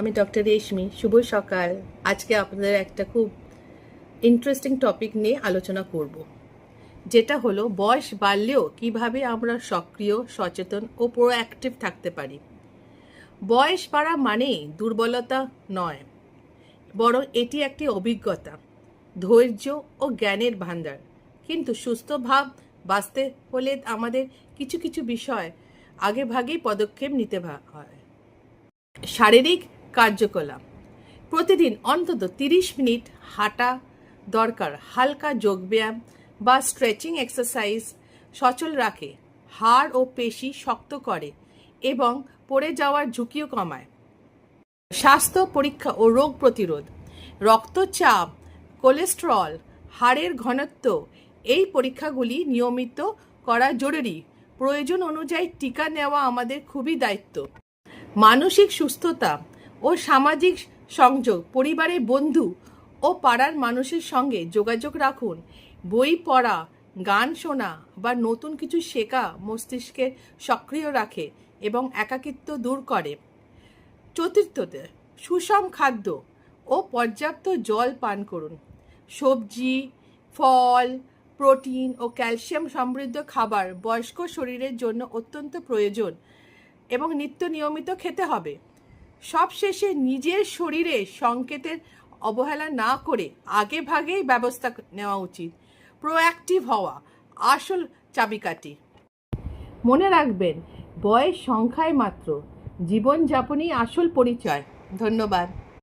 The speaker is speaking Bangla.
আমি ডক্টর রেশমি শুভ সকাল। আজকে আপনাদের একটা খুব ইন্টারেস্টিং টপিক নিয়ে আলোচনা করব, যেটা হলো বয়স বাড়লেও কীভাবে আমরা সক্রিয়, সচেতন ও প্রোঅ্যাক্টিভ থাকতে পারি। বয়স বাড়া মানেই দুর্বলতা নয়, বরং এটি একটি অভিজ্ঞতা, ধৈর্য ও জ্ঞানের ভাণ্ডার। কিন্তু সুস্থ ভাব, বাঁচতে হলে আমাদের কিছু কিছু বিষয় আগে ভাগেই পদক্ষেপ নিতে হয়। শারীরিক কার্যকলাপ। প্রতিদিন অন্তত তিরিশ মিনিট হাঁটা দরকার, হালকা যোগব্যায়াম বা স্ট্রেচিং এক্সারসাইজ সচল রাখে, হাড় ও পেশি শক্ত করে এবং পড়ে যাওয়ার ঝুঁকিও কমায়। স্বাস্থ্য পরীক্ষা ও রোগ প্রতিরোধ, রক্তচাপ, কোলেস্টেরল, হাড়ের ঘনত্ব, এই পরীক্ষাগুলি নিয়মিত করা জরুরি। প্রয়োজন অনুযায়ী টিকা নেওয়া আমাদের খুবই দায়িত্ব। মানসিক সুস্থতা ও সামাজিক সংযোগ, পরিবারের বন্ধু ও পাড়ার মানুষের সঙ্গে যোগাযোগ রাখুন। বই পড়া, গান শোনা বা নতুন কিছু শেখা মস্তিষ্কে সক্রিয় রাখে এবং একাকিত্ব দূর করে। চতুর্থতে, সুষম খাদ্য ও পর্যাপ্ত জল পান করুন। সবজি, ফল, প্রোটিন ও ক্যালসিয়াম সমৃদ্ধ খাবার বয়স্ক শরীরের জন্য অত্যন্ত প্রয়োজন এবং নিত্য নিয়মিত খেতে হবে। সবশেষে নিজের শরীরে সংকেতের অবহেলা না করে আগে ভাগেই ব্যবস্থা নেওয়া উচিত। প্রোঅ্যাক্টিভ হওয়া, আসল চাবিকাঠি। মনে রাখবেন, বয়স সংখ্যায় মাত্র। জীবনযাপনই আসল পরিচয়। ধন্যবাদ।